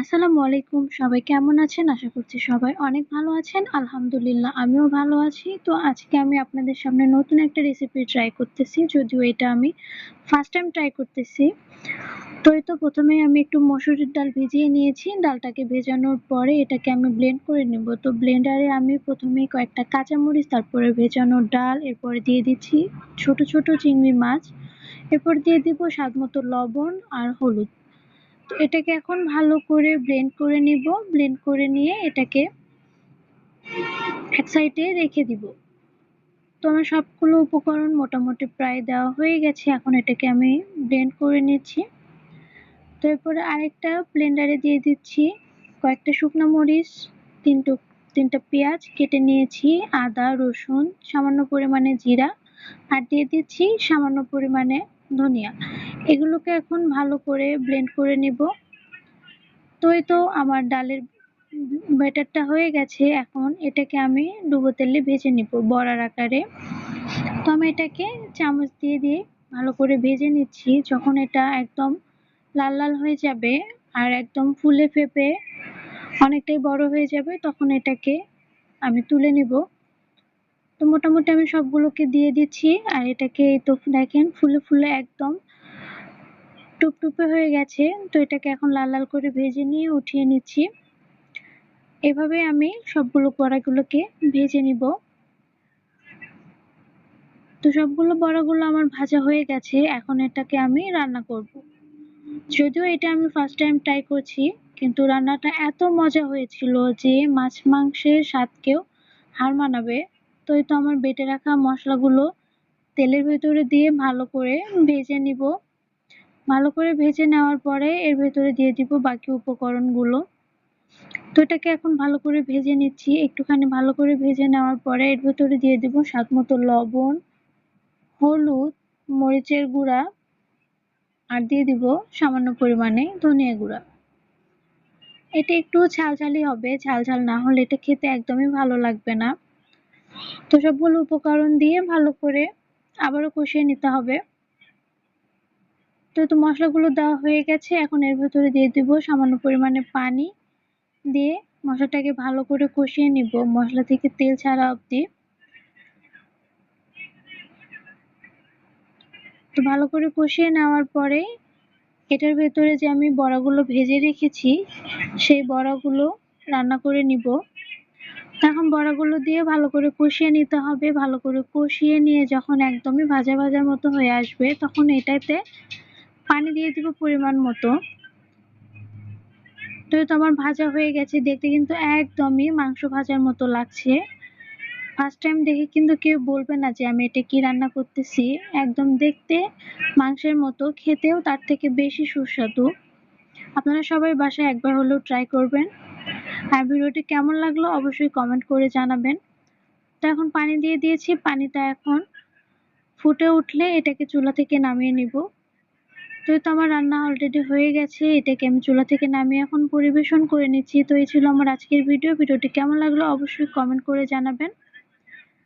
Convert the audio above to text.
আসসালামু আলাইকুম। সবাই কেমন আছেন? আশা করছি সবাই অনেক ভালো আছেন। আলহামদুলিল্লাহ, আমিও ভালো আছি। তো আজকে আমি আপনাদের সামনে নতুন একটা রেসিপি ট্রাই করতেছি, যদিও এটা আমি ফার্স্ট টাইম ট্রাই করতেছি। তো এই তো প্রথমে আমি একটু মসুরির ডাল ভিজিয়ে নিয়েছি। ডালটাকে ভেজানোর পরে এটাকে আমি ব্লেন্ড করে নেব। তো ব্লেন্ডারে আমি প্রথমে কয়েকটা কাঁচামরিচ, তারপরে ভেজানো ডাল, এরপরে দিয়ে দিচ্ছি ছোট ছোট চিংড়ি মাছ। এরপর দিয়ে দিব স্বাদ মতো লবণ আর হলুদ। এটাকে এখন ভালো করে ব্লেন্ড করে নিব। ব্লেন্ড করে নিয়ে এটাকে এক সাইডে রেখে দিব। তো আমার সবগুলো উপকরণ মোটামুটি প্রায় দেওয়া হয়ে গেছে। এখন এটাকে আমি ব্লেন্ড করে নিচ্ছি। তো এরপরে আরেকটা ব্লেন্ডারে দিয়ে দিচ্ছি কয়েকটা শুকনো মরিচ, তিনটু, তিনটা পেঁয়াজ কেটে নিয়েছি, আদা, রসুন, সামান্য পরিমাণে জিরা, আর দিয়ে দিচ্ছি সামান্য পরিমাণে ধনিয়া। এগুলোকে এখন ভালো করে ব্লেন্ড করে নিব। তো এই তো আমার ডালের ব্যাটারটা হয়ে গেছে। এখন এটাকে আমি ডুবো তেলে ভেজে নিব বড়ার আকারে। তো আমি এটাকে চামচ দিয়ে দিয়ে ভালো করে ভেজে নিচ্ছি। যখন এটা একদম লাল লাল হয়ে যাবে আর একদম ফুলে ফেপে অনেকটাই বড় হয়ে যাবে, তখন এটাকে আমি তুলে নিব। তো মোটামুটি আমি সবগুলোকে দিয়ে দিচ্ছি। আর এটাকে এই তো দেখেন ফুলে ফুলে একদম টুপটুপে হয়ে গেছে। তো এটাকে এখন লাল লাল করে ভেজে নিয়ে উঠিয়ে নিচ্ছি। এভাবে আমি সবগুলো বড়াগুলোকে ভেজে নিব। তো সবগুলো বড়াগুলো আমার ভাজা হয়ে গেছে। এখন এটাকে আমি রান্না করব। যদিও এটা আমি ফার্স্ট টাইম ট্রাই করছি, কিন্তু রান্নাটা এত মজা হয়েছিল যে মাছ মাংসের স্বাদকেও হার মানাবে। তো এই তো আমার বেটে রাখা মশলাগুলো তেলের ভেতরে দিয়ে ভালো করে ভেজে নিব। ভালো করে ভেজে নেওয়ার পরে এর ভেতরে দিয়ে দিব বাকি উপকরণগুলো। তো এটাকে এখন ভালো করে ভেজে নিচ্ছি। একটুখানি ভালো করে ভেজে নেওয়ার পরে এর ভেতরে দিয়ে দিব স্বাদ মতো লবণ, হলুদ, মরিচের গুঁড়া আর দিয়ে দিব সামান্য পরিমাণে ধনিয়া গুঁড়া। এটা একটু ঝালঝালি হবে ঝাল ঝাল না হলে এটা খেতে একদমই ভালো লাগবে না। তো সবগুলো উপকরণ দিয়ে ভালো করে আবারও কষিয়ে নিতে হবে। তো তো মশলাগুলো দেওয়া হয়ে গেছে। এখন এর ভেতরে দিয়ে দিব সামান্য পরিমাণে পানি দিয়ে মশলাটাকে ভালো করে কষিয়ে নিব। মশলা থেকে তেল ছাড়া অবধি। তো ভালো করে কষিয়ে নেওয়ার পরে এটার ভেতরে যে আমি বড়াগুলো ভেজে রেখেছি, সেই বড়াগুলো রান্না করে নিব। এখন বড়াগুলো দিয়ে ভালো করে কষিয়ে নিতে হবে। ভালো করে কষিয়ে নিয়ে যখন একদমই ভাজা ভাজার মতো হয়ে আসবে, তখন এটাতে পানি দিয়ে দিব পরিমাণ মতো। তো আমার ভাজা হয়ে গেছে। দেখতে কিন্তু একদমই মাংস ভাজার মতো লাগছে। ফার্স্ট টাইম দেখে কিন্তু কেউ বলবে না যে আমি এটা কি রান্না করতেছি। একদম দেখতে মাংসের মতো, খেতেও তার থেকে বেশি সুস্বাদু। আপনারা সবাই বাসায় একবার হলেও ট্রাই করবেন। আর ভিডিওটি কেমন লাগল অবশ্যই কমেন্ট করে জানাবেন। তো এখন পানি দিয়ে দিয়েছি। পানিটা এখন ফুটে উঠলে এটাকে চুলা থেকে নামিয়ে নিব। তো তো আমার রান্না অলরেডি হয়ে গেছে, এটাকে আমি চুলা থেকে নামিয়ে এখন পরিবেশন করে নিচ্ছি। তো এই ছিল আমার আজকের ভিডিও ভিডিওটি কেমন লাগল অবশ্যই কমেন্ট করে জানাবেন।